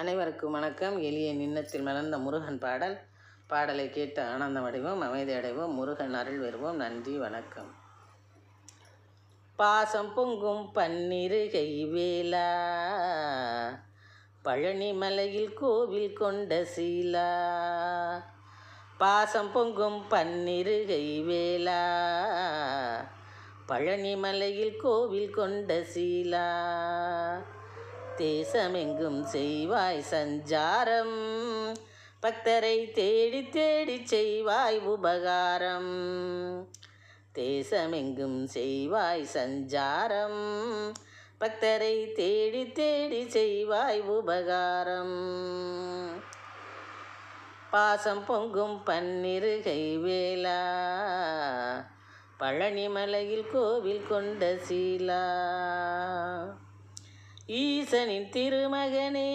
அனைவருக்கும் வணக்கம். எளிய நின்னத்தில் மலர்ந்த முருகன் பாடல். பாடலை கேட்டு ஆனந்தம் அடைவோம் அமைதி அடைவோம். முருகன் அருள் வருவோம் நன்றி வணக்கம். பாசம் பொங்கும் பன்னிருகை வேலா பழனி மலையில் கோவில் கொண்ட சீலா. பாசம் பொங்கும் பன்னிருகை வேலா பழனி மலையில் கோவில் கொண்ட சீலா. தேசமெங்கும் செய்வாய் சஞ்சாரம். பக்தரை தேடி தேடி செய்வாய் உபகாரம். தேசமெங்கும் செய்வாய் சஞ்சாரம். பக்தரை தேடி தேடி செய்வாய் உபகாரம். பாசம் பொங்கும் பன்னிருகை வேலா பழனிமலையில் கோவில் கொண்ட சீலா. ஈசனின் திருமகனே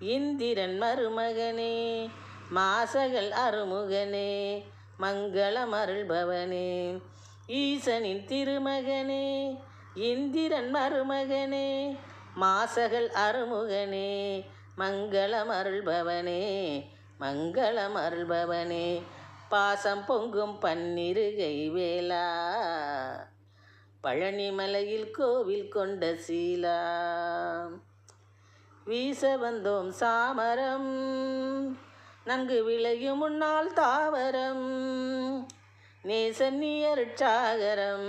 இந்திரன் மருமகனே மாசகள் அருமுகனே மங்களம் அருள்பவனே. ஈசனின் திருமகனே இந்திரன் மருமகனே மாசகள் அருமுகனே மங்களம் அருள்பவனே மங்களம் அருள்பவனே. பாசம் பொங்கும் பன்னிருகை வேலா பழனிமலையில் கோவில் கொண்ட சீலா. வீச வந்தோம் சாமரம். நன்கு விளையும் முன்னால் தாவரம். நேசன்னியருட்சாகரம்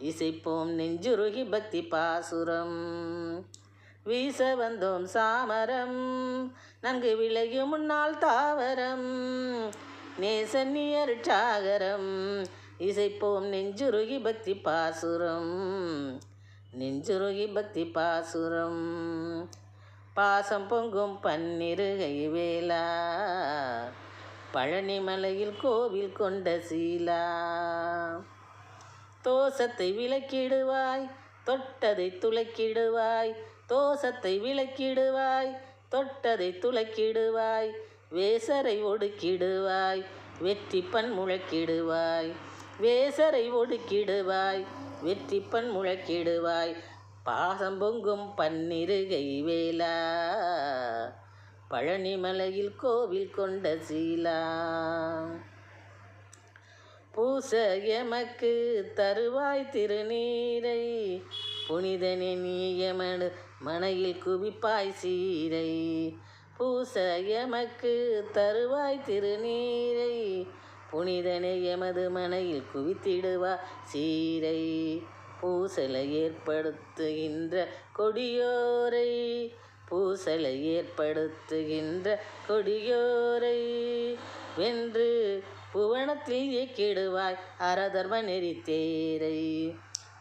இசைப்போம் நெஞ்சுருகி பக்தி பாசுரம். வீச வந்தோம் சாமரம். நன்கு விளையும் முன்னால் தாவரம். நேசன்னியருட்சாகரம் இசைப்போம் நெஞ்சுருகி பக்தி பாசுரம் நெஞ்சுருகி பக்தி பாசுரம். பாசம் பொங்கும் பன்னிருகை வேலா பழனிமலையில் கோவில் கொண்ட சீலா. தோசத்தை விளக்கிடுவாய் தொட்டதை துளக்கிடுவாய் தோசத்தை விளக்கிடுவாய் தொட்டதை துளக்கிடுவாய் வேசரை ஒடுக்கிடுவாய் வெற்றி பண் முழக்கிடுவாய். வேசரை ஒடுக்கிடுவாய் வெற்றி பண் முழக்கிடுவாய் பாசம் பொங்கும் பன்னிருகை வேலா பழனிமலையில் கோவில் கொண்ட சீலா. பூச எமக்கு தருவாய் திருநீரை புனிதனே நீயமனு மனையில் குவிப்பாய் சீரை. பூச எமக்கு தருவாய் திருநீரை புனிதனை எமது மனையில் குவித்திடுவா. சீரை பூசலை ஏற்படுத்துகின்ற கொடியோரை பூசலை ஏற்படுத்துகின்ற கொடியோரை வென்று புவனத்தில் இயக்கிடுவாய். அரதர்ம நெறி தேரை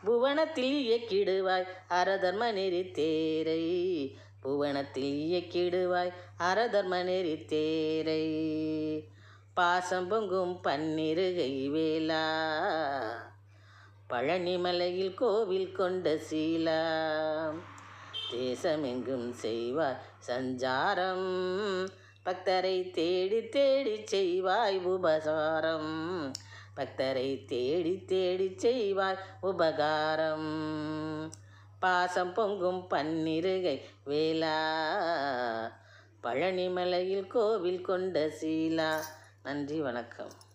புவனத்தில் இயக்கிடுவாய். அரதர்ம நெறி தேரை புவனத்தில் இயக்கிடுவாய். அரதர்ம நெறி தேரை. பாசம் பொங்கும் பன்னிருகை வேலா. பழனிமலையில் கோவில் கொண்ட சீலா. தேசமெங்கும் செய்வாய் சஞ்சாரம். பக்தரை தேடி தேடி செய்வாய் உபசாரம். பக்தரை தேடி தேடி செய்வாய் உபகாரம். பாசம் பொங்கும் பன்னிருகை வேலா. பழனிமலையில் கோவில் கொண்ட சீலா. நன்றி வணக்கம்.